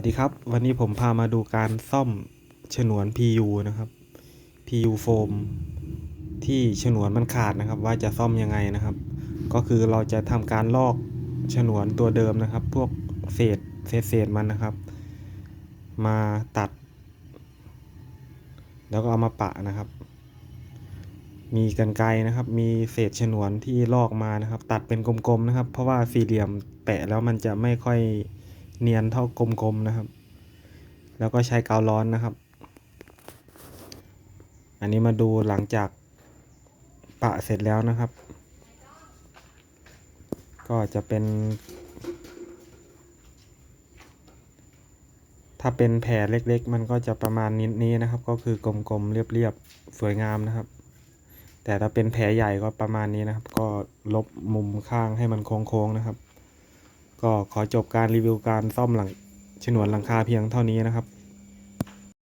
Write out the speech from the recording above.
สวัสดีครับวันนี้ผมพามาดูการซ่อมฉนวน PU นะครับ PU โฟมที่ฉนวนมันขาดนะครับ ว่าจะซ่อมยังไงนะครับ ก็คือเราจะทำการลอกฉนวนตัวเดิมนะครับ พวกเศษเศษเศษมันนะครับ มาตัด แล้วก็เอามาปะนะครับ มีกันไกรนะครับ มีเศษฉนวนที่ลอกมานะครับ ตัดเป็นกลมๆนะครับ เพราะว่าสี่เหลี่ยมแปะแล้วมันจะไม่ค่อย เนียนเท่ากลมๆนะครับ แล้วก็ใช้กาวร้อนนะครับ อันนี้มาดูหลังจากปะเสร็จแล้วนะครับ ก็จะเป็น ถ้าเป็นแผลเล็กๆ มันก็จะประมาณนี้นะครับ ก็คือกลมๆเรียบๆสวยงามนะครับ แต่ถ้าเป็นแผลใหญ่ก็ประมาณนี้นะครับ ก็ลบมุมข้างให้มันโค้งๆนะครับ ก็ขอจบการรีวิวการซ่อมหลังฉนวนหลังคาเพียงเท่านี้นะครับ